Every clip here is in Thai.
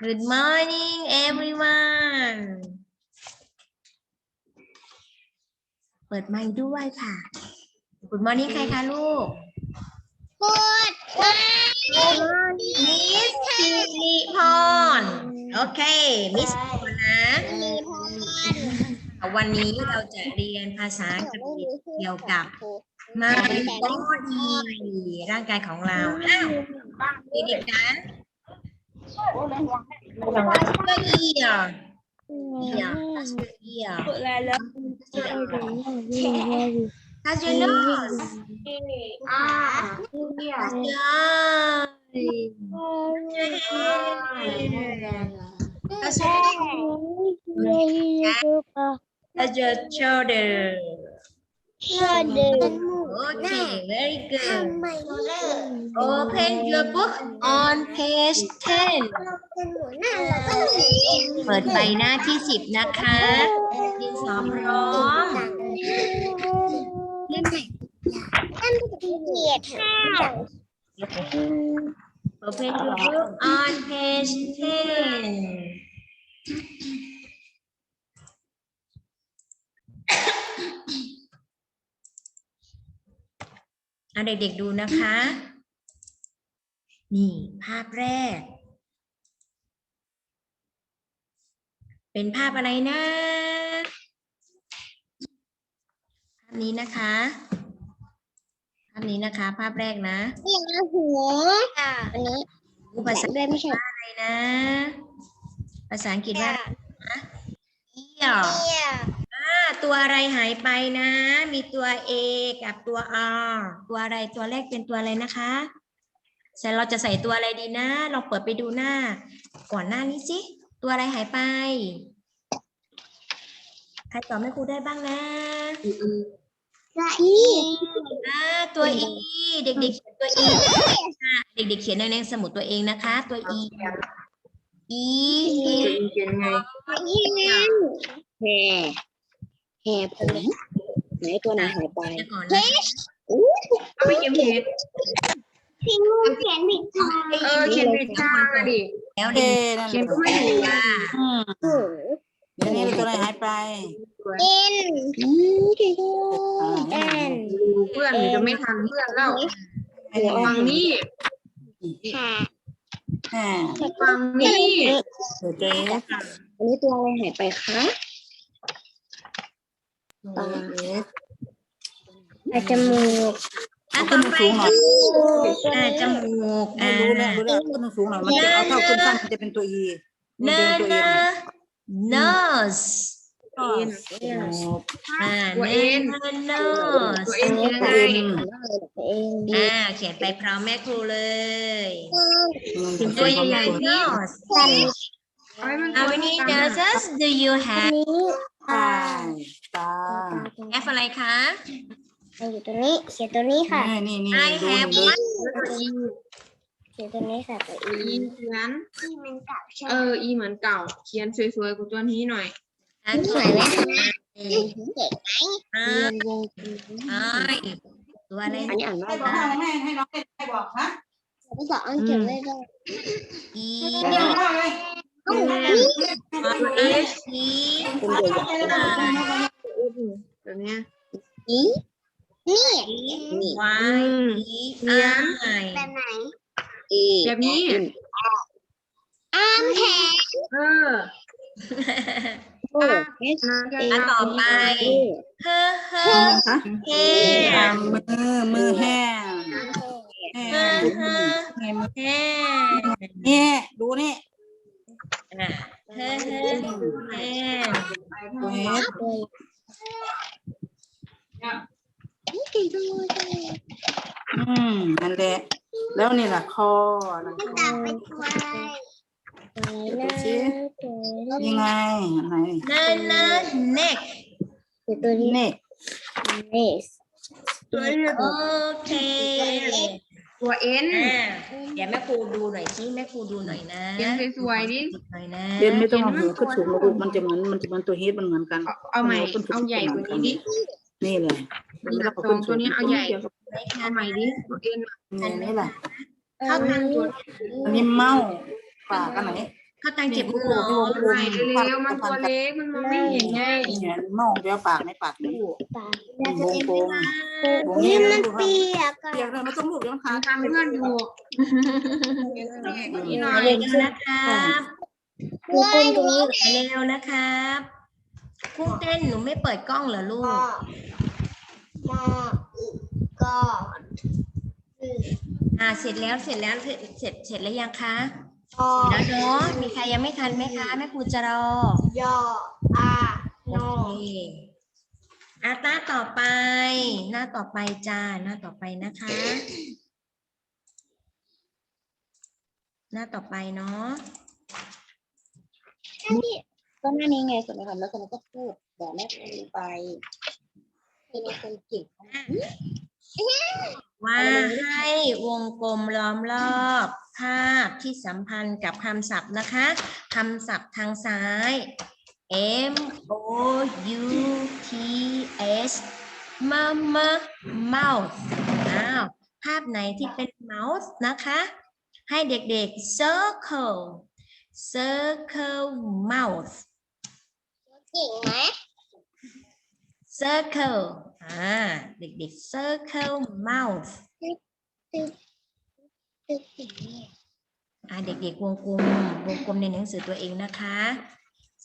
Good morning everyone เปิดไมค์ด้วยค่ะ Good morning ใครคะลูกพูดว่ามิสสิริพร โอเคมิสสิริพรนะมีพรวันนี้เราจะเรียนภาษาอังกฤษเกี่ยวกับมาบอดีร่างกายของเราอ้าวเด็กๆนะ ก็เอียเอียเอียอะไรแล้ว How's your nose? อ่า How's your eye? How's your head? How's your shoulder? ชอเดิน Okay, very ทำ good. ไมเลิก Open your book on page 10. เป็นหัวหน้าเราก็เลยเปิดไปหน้าที่10นะคะดินสอพร้อมเล่นไหนเล่นเกียรติค่ะ Open your book on page 10. เด็กๆดูนะคะ นี่ภาพแรก เป็นภาพอะไรนะภาพนี้นะคะ ภาพนี้นะคะ ภาพแรกนะนี่นะหัวค่ะอันนี้รูปภาษาเล่นไม่ใช่อะไรนะ ภาษาอังกฤษว่าเอียเนี่ยอ่า ตัวอะไรหายไปนะ มีตัว A กับตัว R ตัวอะไรตัวแรกเป็นตัวอะไรนะคะเสร็จเราจะใส่ตัวอะไรดีนะลองเปิดไปดูหน้า ก่อนหน้านี้สิ ตัวอะไรหายไป ใครตอบไม่ครูได้บ้างนะละอีอ่าตัว E เด็กๆเขียนตัว E ค่ะเด็กๆเขียนในสมุดตัวเองนะคะ ตัว E E เขียนไงอีนั้น แห่แห่ผมไหนตัวไหนหายไปเขียนก่อนนะไม่เขียนผิดพี่งูเขียนผิดทางเออเขียนผิดทางอะดิแล้วเอเด็กนั่นเขียนแหละไม่ถูกว่าอืมเดี๋ยวนี้ตัวไหนหายไปเอ็นอืมพี่งูเอ็นดูเพื่อนหรือจะไม่ทันเพื่อนแล้วฟังนี่ค่ะแหมฟังนี่เดี๋ยวเจ๊อันนี้ตัวอะไรหายไปคะ ตาอาจมูกอะขึ้ต่นอไปสูงหน่อยอ่าจมูกไม่อ่ารู้แล้วรู้แล้วขึ้นสูงหน่อยมันจะเอาเท่าขึ้นสั้นมันจะเป็นตัวอีมันเนเป็นตัวเนเอ็น nose อ่าตัวเนเอ็นเน nose ตัวเอ็นยังไงเอ็นอ่าเขียนไปพร้อมแม่ครูเลยมันตัวใหญ่ๆ nose สัน How many noses do you อัน have นี้ตาตา F อะไรคะอยู่ตรงนี้ เขียนตัวนี้ค่ะ นี่นี่ I ดู have ดู one เขียนตัวนี้ค่ะตัวอีอีเขียน ที่มันเก่าใช่เอออีเหมือนเก่า เขียนสวยๆกับตัวนี้หน่อยอะสวยไหมเอ่อเด็กอ่าอ่าตัวอะไรอันนี้อ่านว่าให้บอกให้แม่ให้น้องให้บอกนะภาษาอังกฤษไม่ได้ E เดี๋ยวว่าเลย R S E แบบเนี้ยนี่นี่ Y E I แบบไหนแบบนี้อ้ามแขนเอออันต่อไปเฮ้เฮ้เฮ้มือมือแห้งแห้งแห้งดูนี่ อะเฮ้อเฮ้อเฮ้ตัวเฮ็ดนี่เก่งจังเลยอืมนั่นแหละ แล้วนี่ล่ะคอนะมันตามไปควายควายนะยังไงไหนนั่นนะ neck เดี๋ยวตัวนี้นี่นี่โอเค ตัวเอ็นอ่าเดี๋ยวแม่ครูดูหน่อยสิแม่ครูดูหน่อยนะเขียนสวยๆดิ หน่อยนะเรียนไม่ต้องเอาหัวขึ้นสูงลูกมันจะเหมือนมันจะเหมือนตัวเฮ็ดมันเหมือนกันเอาเอาใหม่ เอาใหญ่กว่านี้ดินี่เลยมีหลักสองตัวนี้เอาใหญ่เอาใหม่ดิตัวเอ็นนี่นี่แหละเข้าทางตัวอันนี้เมาปากกันไหนเข้าตังเจ็บมือครูเหรอที่วงกลไหนมเร็วๆมันตัวเล็กมันมองไม่เห็นไงนี่ไงน้องเดี๋ยวปากในปากลูกปากวงกลมวงนี่นี้มันลูกเปียกอะเปียกเลยไม่ต้องลูกเดี๋ยวมันขาดทำเพื่อนอยู่นี่หน่อยเร็วนะครับเพื่อนตรงนี้เร็วนะครับกุ้งเต้นหนูไม่เปิดกล้องเหรอลูก็กมาอีกก็อ่าเสร็จแล้วเสร็จแล้วเสร็จเสร็จเสร็จแล้วยังคะ ก็แล้วเนาะมีใครยังไม่ทันไหมคะแม่ครูจะรอย่ออาโนโอเคอะหน้าต่อไป หน้าต่อไปจ้า หน้าต่อไปนะคะ หน้าต่อไปเนาะก็หน้านี้ไงส่วนนะครับแล้วคนก็พูดบอกแม่คนไปคือเป็นคนเก่ง ว่าให้วงกลมล้อมรอบภาพที่สัมพันธ์กับคำศัพท์นะคะคำศัพท์ทางซ้าย M O U T H มามะ mouse อ้าวภาพไหนที่เป็น mouse นะคะ ให้เด็กๆ circle circle mouse เก่งไหม circle อ่าเด็กๆ circle mouse อ่าเด็กๆวงกลมวงกลมในหนังสือตัวเองนะคะ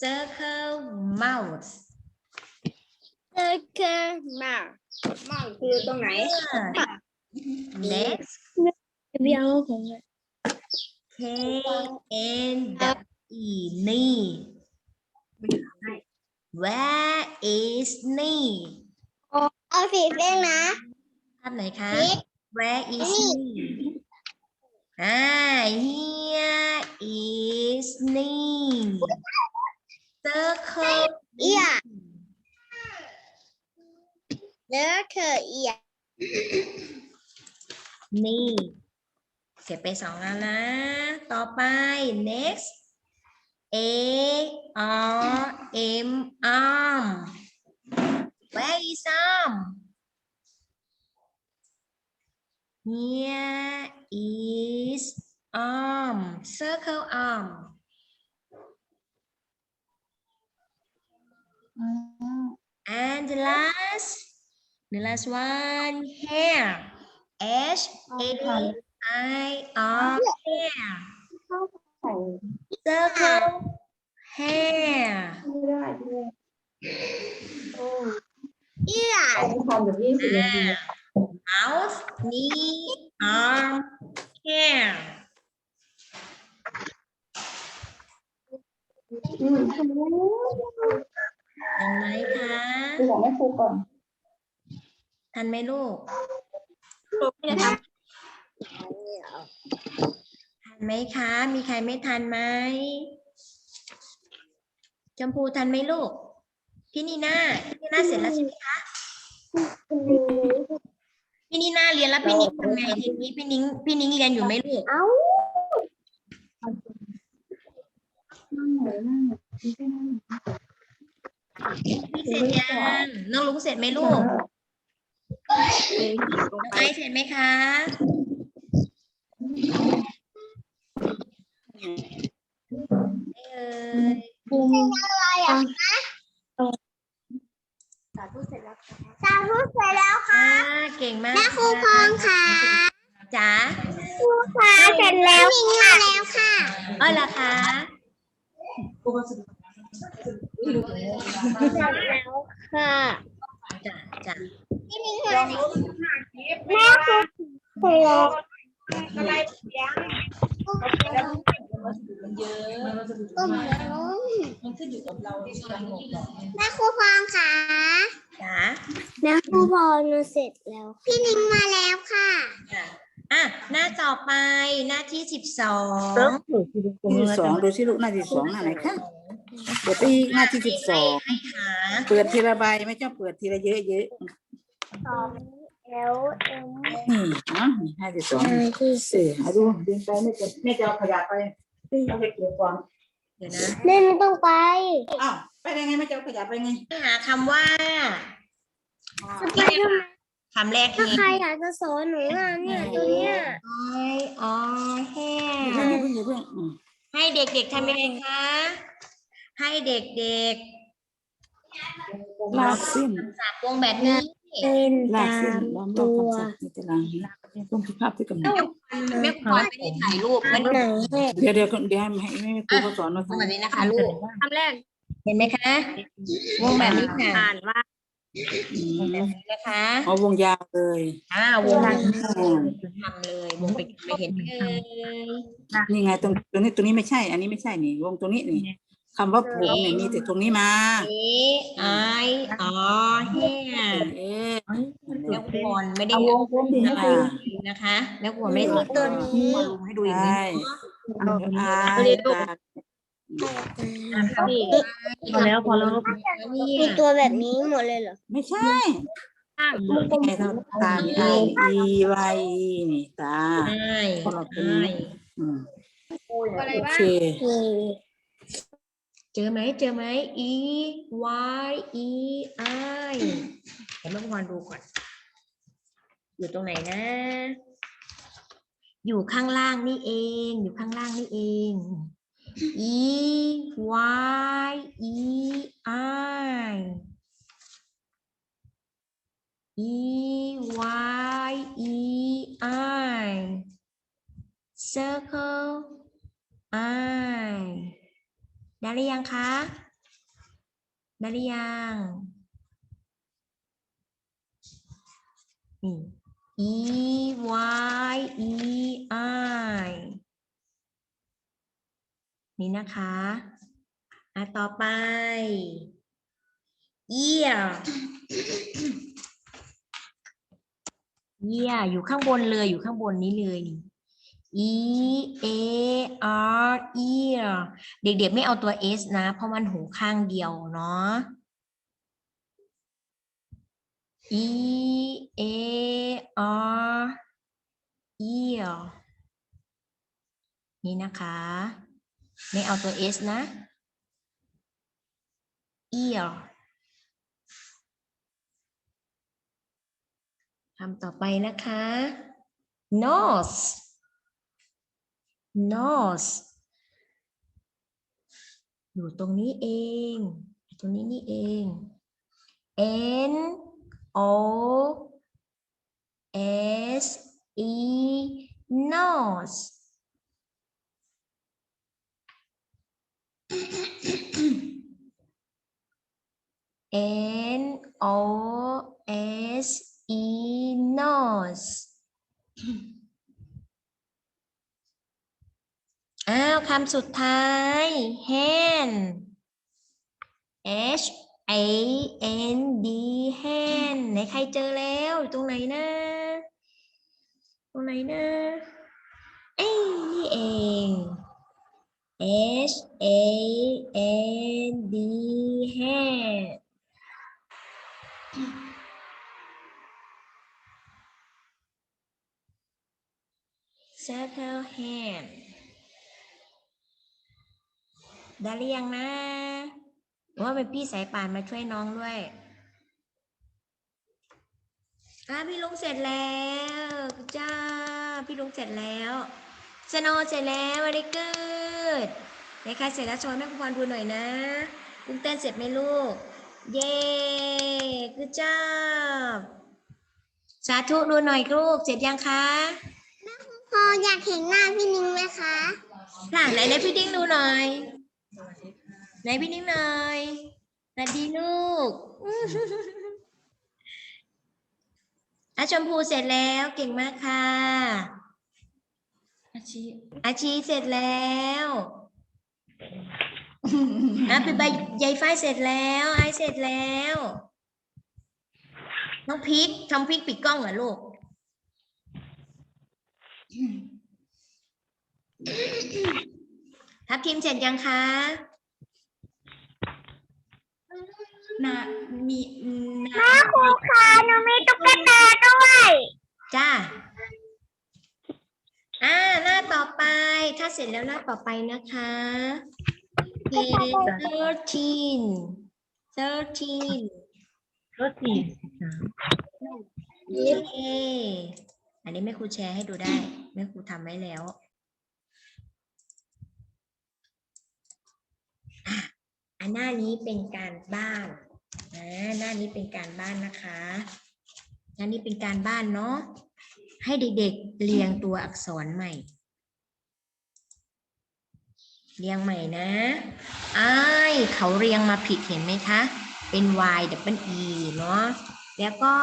circle mouse เออคือมามาคือตรงไหน next เบี้ยวผม K N W E knee where is knee เอาสีเส้นนะ ภาพไหนคะ Knee where is knee อ่า here is knee circle เอียเลือเธอเอียนี่ เก็บไปสองแล้วนะ ต่อไป next A R M arm where is arm here is arm circle arm and the last the last one hair H A I R hair circle hair เอียอ่า mouth knee arm hair ทันไหมคะครูบอกแม่ครูก่อนทันไหมลูกลูกไม่ได้ทัน ไหมคะ มีใครไม่ทันไหมชมพูทันไหมลูก พี่นีน่าพี่นีน่าเสร็จแล้วใช่ไหมคะพี่นีน่าเรียนแล้วพี่นิ้งทำไงทีนี้พี่นิ้งพี่นิ้งเรียนอยู่ไหมลูก เอ้าพี่เสร็จยังน้องลุงเสร็จไหมลูกน้องไอซ์เสร็จไหมคะไม่ เอ่ยอะไรอะสาธุเสร็จแล้วค่ะอ่าเก่งมากแม่ครูพองค่ะจ๋าครูค่ะเสร็จแล้วค่ะแล้วค่ะเอ้ยล่ะคะเสร็จแล้วค่ะจ๋าจ๋าแม่ครูเสร็จแล้ว ก็เหมือนแม่ครูพองค่ะจ๋าแม่ครูพองเสร็จแล้ว พี่นิ้งมาแล้วค่ะจ๋าอะ หน้าต่อไปหน้าที่สิบสองที่สองดูสิลูกหน้าที่สองหน้าไหนคะเปิดไปอีกหน้าที่สิบสองให้หาเปิดทีละใบไม่ต้องเปิดทีละเยอะเยอะสองเอลเอ็มๆนี่นะนี่หน้าที่สองเสี่เอาดูดึงไปไม่จะไม่จะเอาขยะไป เอาไปเก็บก่อนเดี๋ยวนะแม่ไม่ต้องไปอ้าวไปได้ไงไม่จะเอาขยะไปไงให้หาคำว่าจะไปทำไมคำแรกถ้าคือใครอยากจะสอนหนูอะเนี่ยตัวเนี้ย I or อย่า hair เพิ่งอย่าเพิ่งอย่าเพิ่งอืมให้เด็กๆทำยังไงคะ ให้เด็กลากเส้นๆสับวงแบบนี้เป็นลากตาเส้นมล้อมรตัอบวคำศัพท์ใน ตารางตรงที่ภาพที่กำหนดแม่ควานไม่ได้ถ่ายรูปมันไหนให้เดี๋ยวเดี๋ยวเดี๋ยวให้ให้ครูเขาสอนเราวงแบบนี้นะคะลูกคำแรก เห็นไหมคะวงแบบนี้ค่ะอ่านว่าอืมแบบนี้นะคะเอาวงยาวเลยอ่าวงอ่าทำเลยวงไปไปเห็นไหมเอ่ยนี่ไงตรงตรงนี้ตรงนี้ไม่ใช่ อันนี้ไม่ใช่นี่ วงตรงนี้นี่ คำว่าผมเนี่ยมีแต่ตรงนี้มาเอไอออเฮียเอ๊ะแม่ควรไม่ได้เอาวงกลมดินะให้คะดูนะคะแม่ควรไม่ได้ตัวนี้ลุงให้ดูอีกนิใช่ดเอาอ่าพอแล้วพอแล้วนี่มีตัวแบบนี้หมดเลยเหรอ ไม่ใช่ไอ้เท่าตานี่ I E Y E นี่ตาใช่คนละคนใช่อืมอะไรโอบ้าง เจอไหมเจอไหม e y e i เดี๋ยวแม่ควรดูก่อน อยู่ตรงไหนนะ อยู่ข้างล่างนี่เอง อยู่ข้างล่างนี่เอง e y e i e y e i circle i ได้หรือยังคะ ได้หรือยังนี่ e y e i นี่นะคะอะต่อไป ear ear อยู่ข้างบนเลยอยู่ข้างบนนี้เลยนี่ e a r ear เด็กๆไม่เอาตัว s นะ เพราะมันหูข้างเดียวเนาะ e a r ear นี่นะคะ ไม่เอาตัว s นะ ear คำต่อไปนะคะ nose nose อยู่ตรงนี้เอง ตรงนี้นี่เอง n o s e nose เ n o s e nose อ้าวคำสุดท้าย hand h a n d hand ไหนใครเจอแล้วอยู่ตรงไหนนะ ตรงไหนนะเอ้ยนี่เอง H A N D hand เ circle hand ได้หรือยังนะหรือว่าเป็นพี่สายป่านมาช่วยน้องด้วยอะพี่ลุงเสร็จแล้วจ้า พี่ลุงเสร็จแล้วสโนว์เสร็จแล้ว very good ไหนใครเสร็จแล้วโชว์แม่คุณพรดูหน่อยนะลุงเต้นเสร็จไหมลูก เย้ good job สาธุดูหน่อยลูก เสร็จยังคะพออยากเห็นหน้าพี่นิ้งไหมคะค่ะไหนไหนพี่ดิ้งดูหน่อย ไหนพี่ดิ้งหน่อยสวัสดีลูกอาชมพูเสร็จแล้วเก่งมากค่ะ อาชีอาชีเสร็จแล้วอะเป็นใบใยไฟเสร็จแล้ว ไอเสร็จแล้ว น้องพริกทำพริกปิดกล้องเหรอลูกทับทิมเสร็จยังคะ นามีนาครูคะหนูมีตุ๊กตาด้วยจ้าอ่าหน้าต่อไป ถ้าเสร็จแล้วหน้าต่อไปนะคะ page thirteen thirteen ก็สี่เย้อันนี้แม่ครูแชร์ให้ดูได้แม่ครูทำไว้แล้วหน้านี้เป็นการบ้านนะ หน้านี้เป็นการบ้านนะคะหน้านี้เป็นการบ้านเนาะ ให้เด็กๆเรียงตัวอักษรใหม่ เรียงใหม่นะอ้ายเขาเรียงมาผิดเห็นไหมคะ เป็น y double e เนาะ แล้วก็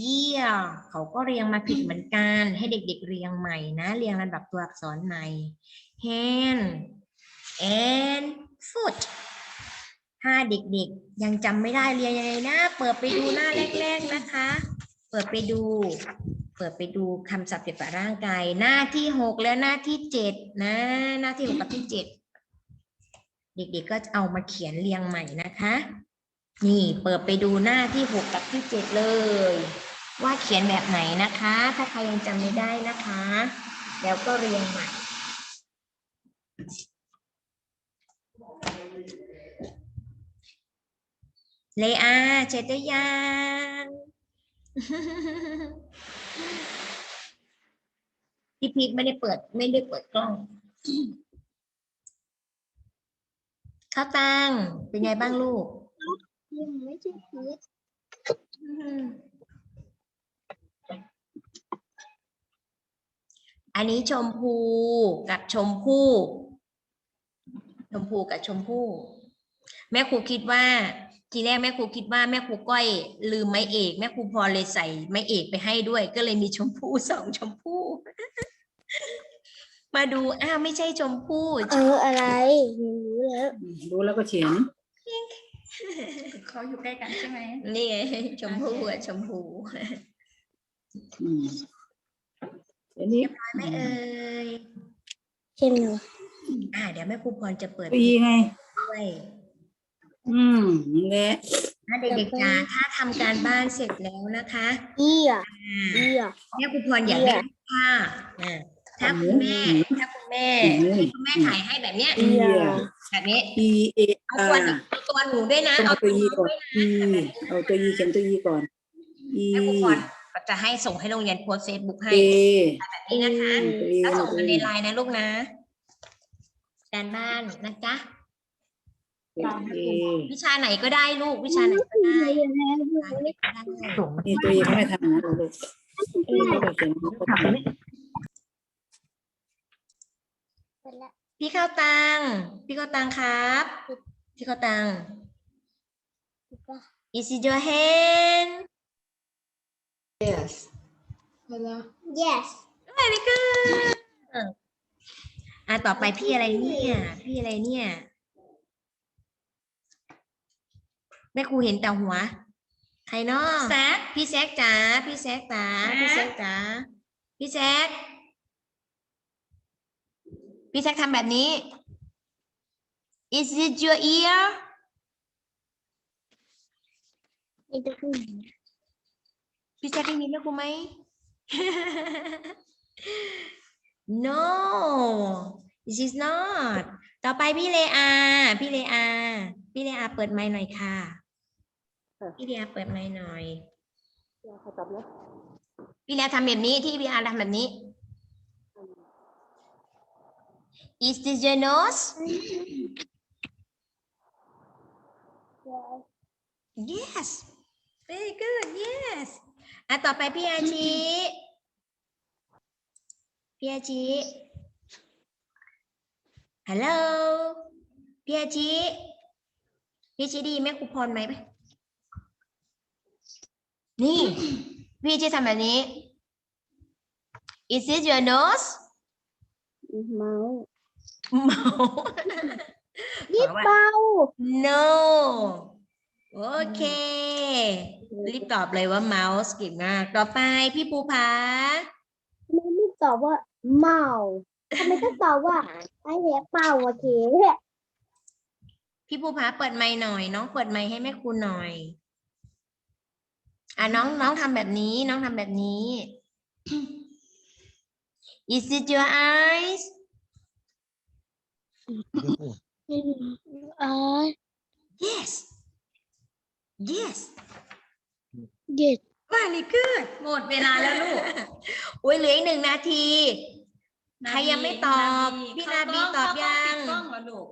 year เขาก็เรียงมาผิดเหมือนกัน ให้เด็กๆเรียงใหม่นะ เรียงลำดับตัวอักษรใหม่ hand and foot ถ้าเด็กๆ ยังจำไม่ได้เรียนยังไงนะเปิดไปดูหน้าแรก ๆนะคะ เปิดไปดู เปิดไปดูคำศัพท์เกี่ยวกับร่างกายหน้าที่หกและหน้าที่เจ็ดนะ หน้าที่หกกับที่เจ็ดเด็กๆก็เอามาเขียนเรียงใหม่นะคะ นี่เปิดไปดูหน้าที่หกกับที่เจ็ดเลย ว่าเขียนแบบไหนนะคะ ถ้าใครยังจำไม่ได้นะคะ แล้วก็เรียงใหม่ เลอาเจตยังพี่พีทไม่ได้เปิด ไม่ได้เปิดกล้องข้าวตังเป็นไงบ้างลูกยังไม่ใช่พีชอันนี้ชมพูกับชมพู่ชมพูกับชมพู่แม่ครูคิดว่า ทีแรกแม่ครูคิดว่าแม่ครูก้อยลืมไม้เอก แม่ครูพรเลยใส่ไม้เอกไปให้ด้วย ก็เลยมีชมพู่สองชมพู่ มาดูอ้าวไม่ใช่ชมพู่เอออะไรรู้แล้วดูแล้วก็เขียนเขาอยู่ใกล้กันใช่ไหมนี่ไงชมพู่อะชมพูอืมอันนี้ไม่เอ่ยเข้มหน่อยอ่าเดี๋ยวแม่ครูพรจะเปิดปีไงด้วย อืมนั่นแหละถ้าเด็กๆจ๋าถ้าทำการบ้านเสร็จแล้วนะคะเอียเอีย แม่ครูพรอยากได้ภาพอ่าถ้าคุณแม่ถ้าคุณแม่ให้คุณแม่ถ่ายให้แบบเนี้ย เอีย แบบนี้ E A เอา R ตัวเอาตัวหนูด้วยนะต้องเอาเอาตัว E หนูก่อนด้วย E เอาตัว E เขียนตัว E ก่อน E แม่ครูพรก็จะให้ส่งให้โรงเรียนโพสเฟซบุ๊กให้ A แบบนี้นะคะตัว E แล้วส่งตัวมาใน E ไลน์นะลูกนะ การบ้านนะจ๊ะ A วิชาไหนก็ได้ลูกวิชาไหนก็ได้นี่ตัวเขาไม่ทำนะลูกพี่ข้าวตัง พี่ข้าวตังครับ พี่ข้าวตัง Is it your hand Yes yes Very good อะต่อไปพี่อะไรเนี่ย พี่อะไรเนี่ย แม่ครูเห็นแต่หัว ใครเนาะแซก พี่แซกจ๋าพี่แซกจ๋าพี่แซกจ๋าพี่แซกพี่แซกทำแบบนี้ Is it your ear นี่จะขึ้นพี่แซกได้ยินแม่ครูไหม no this is not ต่อไปพี่เลอา พี่เลอา พี่เลอาเปิดไมค์หน่อยค่ะ พี่เลอาเปิดไมค์หน่อยพี่เลอาทำแบบนี้ที่พี่อาทำแบบนี้ Is this your nose Yes very good yes อะต่อไปพี่อาชีพี่อาชีฮัลโหลพี่อาชีพี่อาชีไดีแม่ครูพรไหมไหม นี่ พี่อาชีทำแบบนี้ Is this your nose เมาส์เมานี่เบา no โอเครีบตอบเลยว่า mouse เก่งมาก ต่อไปพี่ภูผาทำไมไม่ตอบว่าเมาทำไมต้องตอบว่าไอ้แหละเป่าโอเคพี่ภูผาเปิดไมค์หน่อย น้องเปิดไมค์ให้แม่ครูหน่อย อะน้องน้องทำแบบนี้น้องทำแบบนี้ Is it your eyes อ๋อ Yes Yes เด็ด Very good หมดเวลาแล้วลูกอุ้ยเหลืออีกหนึ่งนาที ใครยังไม่ตอบ พี่นาบีตอบยังกล้องเหรอลูก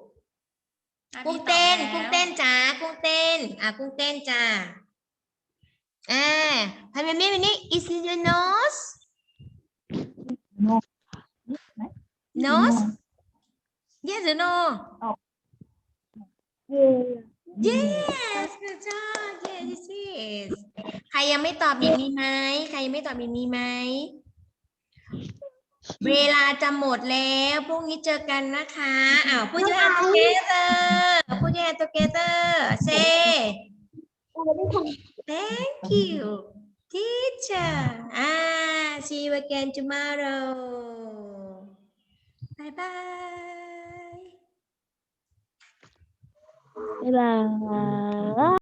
กุ้งเต้นกุ้งเต้นจ้ากุ้งเต้น อะกุ้งเต้นจ้า อ่าทำไมไม่วันนี้ is it your nose nose yes or no yes good job yes this is ใครยังไม่ตอบอีกมีไหมใครยังไม่ตอบอีกมีไหมเวลาจะหมดแล้วพรุ่งนี้เจอกันนะคะอ้าวพูด your hand together พูด your hand together say Thank you, teacher. Ah, see you again tomorrow. Bye bye. Bye bye.